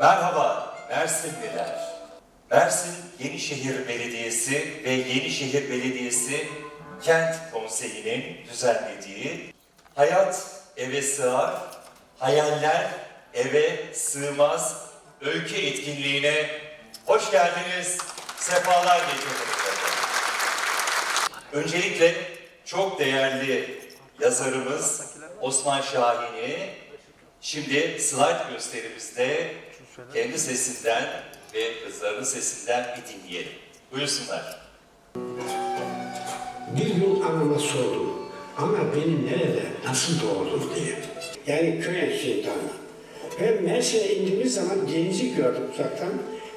Merhaba Mersinliler. Mersin Yenişehir Belediyesi ve Yenişehir Belediyesi Kent Konseyi'nin düzenlediği Hayat Eve Sığar, Hayaller Eve Sığmaz öykü etkinliğine hoş geldiniz, sefalar getirdiniz. Öncelikle çok değerli yazarımız Osman Şahin'i şimdi slide gösterimizde kendi sesinden ve kızlarının sesinden bir dinleyelim. Buyursunlar. Bir gün anama sordum. Ama beni nerede, nasıl doğurdun diye. Yani köy enstitüsünden. Ve Mersin'e indiğimiz zaman denizi gördüm uzaktan.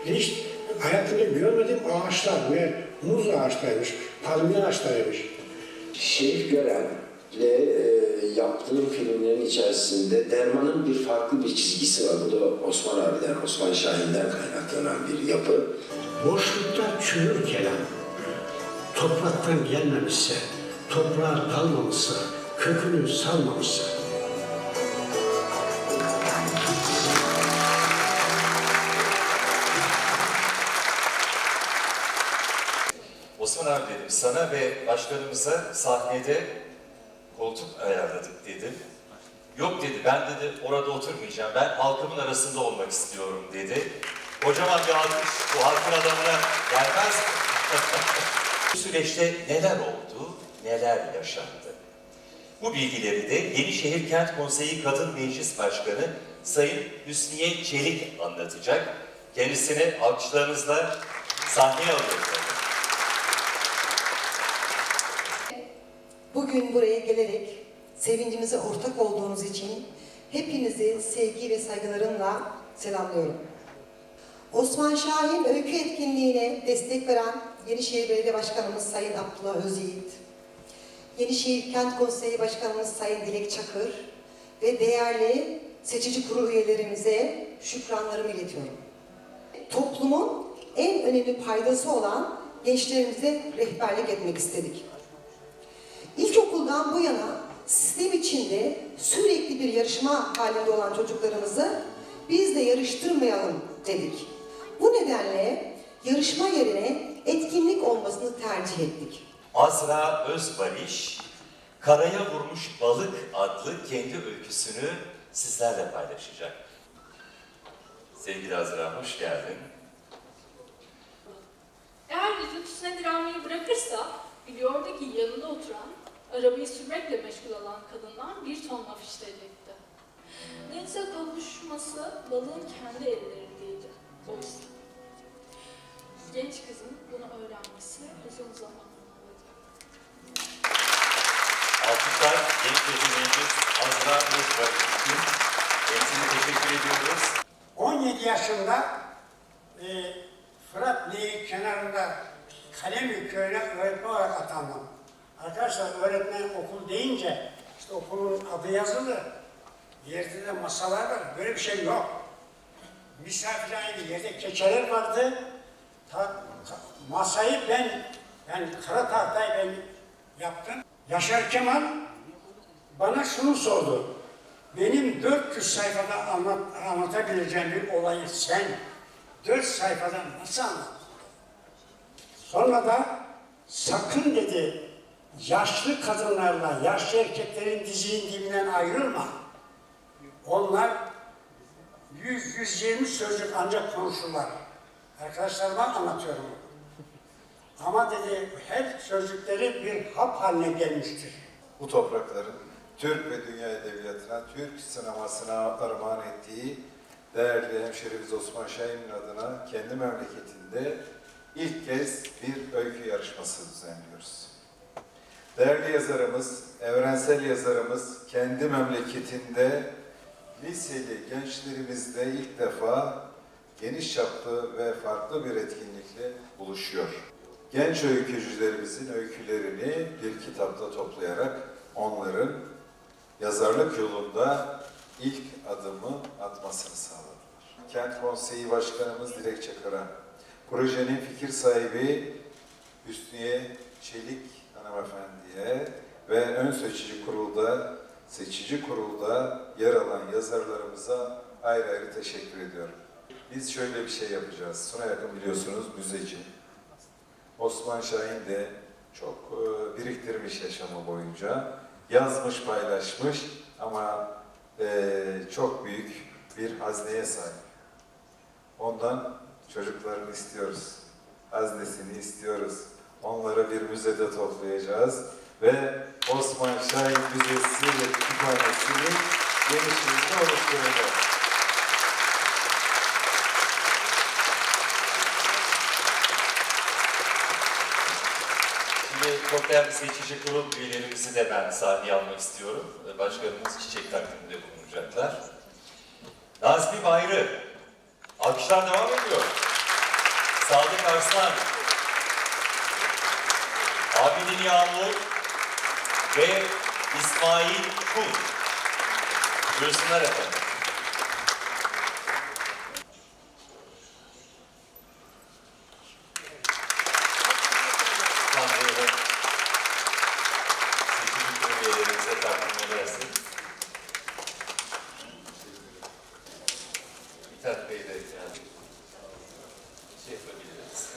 Hiç hayatımda görmediğim ağaçlar ve muz ağaçlarıymış, palmiye ağaçlarıymış. Şerif Gören ile e, yaptığım filmlerin içerisinde Derman'ın bir farklı bir çizgisi var. Bu da Osman abiden, Osman Şahin'den kaynaklanan bir yapı. Boşlukta çürür kelam. Topraktan gelmemişse, toprağa dalmamışsa, kökünü salmamışsa. Osman abi dedim sana ve başkanımıza sahnede koltuk ayarladık dedim. Yok dedi ben dedi orada oturmayacağım ben halkımın arasında olmak istiyorum dedi. Kocaman bir alkış bu halkın adamına gelmez? Bu süreçte neler oldu, neler yaşandı? Bu bilgileri de Yenişehir Kent Konseyi Kadın Meclis Başkanı Sayın Hüsniye Çelik anlatacak. Kendisini alkışlarınızla sahneye alıyoruz. Bugün buraya gelerek sevincimize ortak olduğunuz için hepinizi sevgi ve saygılarımla selamlıyorum. Osman Şahin öykü etkinliğine destek veren Yenişehir Belediye Başkanımız Sayın Abdullah Özyiğit, Yenişehir Kent Konseyi Başkanımız Sayın Dilek Çakır ve değerli seçici kurul üyelerimize şükranlarımı iletiyorum. Toplumun en önemli paydası olan gençlerimize rehberlik etmek istedik. İlkokuldan bu yana sistem içinde sürekli bir yarışma halinde olan çocuklarımızı biz de yarıştırmayalım dedik. Bu nedenle yarışma yerine etkinlik olmasını tercih ettik. Azra Özbariş, Karaya Vurmuş Balık adlı kendi öyküsünü sizlerle paylaşacak. Sevgili Azra, hoş geldin. Arabayı sürmekle meşgul olan kadından bir ton laf işleyecekti. Denize kavuşması balığın kendi ellerindeydi. Oysa genç kızın bunu öğrenmesi uzun zaman almalıydı. Alkışlar genç dediğimiz Azra Özbariş için. Kendisine teşekkür ediyoruz. 17 yaşında e, Fırat Nehri kenarında Kalemi köyüne öğretmen olarak atandım. Arkadaşlar öğretmen okul deyince işte okulun adı yazılı. Yerde de masalar var. Böyle bir şey yok. Misafirhaneydi. Yerde keçeler vardı. Ta, ta- masayı ben, ben kara tahtayı ben yaptım. Yaşar Kemal bana şunu sordu. Benim 400 sayfada anlat, anlatabileceğim bir olayı sen 4 sayfada nasıl anlat? Sonra da sakın dedi yaşlı kadınlarla yaşlı erkeklerin dizinin dibinden ayrılma. Onlar 100-120 sözcük ancak konuşurlar. Arkadaşlarıma anlatıyorum. Ama dedi her sözcükleri bir hap haline gelmiştir. bu toprakların Türk ve dünya edebiyatına, Türk sinemasına armağan ettiği değerli hemşerimiz Osman Şahin'in adına kendi memleketinde ilk kez bir öykü yarışması düzenliyoruz. Değerli yazarımız, evrensel yazarımız kendi memleketinde liseli gençlerimizle ilk defa geniş çaplı ve farklı bir etkinlikle buluşuyor. Genç öykücülerimizin öykülerini bir kitapta toplayarak onların yazarlık yolunda ilk adımı atmasını sağladılar. Kent Konseyi Başkanımız Dilek Çakır'a, projenin fikir sahibi Hüsniye Çelik hanımefendiye ve ön seçici kurulda seçici kurulda yer alan yazarlarımıza ayrı ayrı teşekkür ediyorum. Biz şöyle bir şey yapacağız. Sona yakın biliyorsunuz müzeci. Osman Şahin de çok e, biriktirmiş yaşamı boyunca. Yazmış, paylaşmış ama e, çok büyük bir hazneye sahip. Ondan çocuklarını istiyoruz. Haznesini istiyoruz. Onları bir müzede toplayacağız ve Osman Şahin Müzesi ve Kütüphanesi'nin genişliğini oluşturacağız. Şimdi çok değerli seçici kurul üyelerimizi de ben sahneye almak istiyorum. Başkanımız çiçek takdiminde bulunacaklar. Nazmi Bayrı. Alkışlar devam ediyor. Sadık Arslan. Abidin Yağmur ve İsmail Kul. Buyursunlar efendim. Mithat Bey de yani şey yapabiliriz.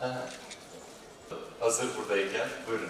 Ha. Hazır buradayken buyurun.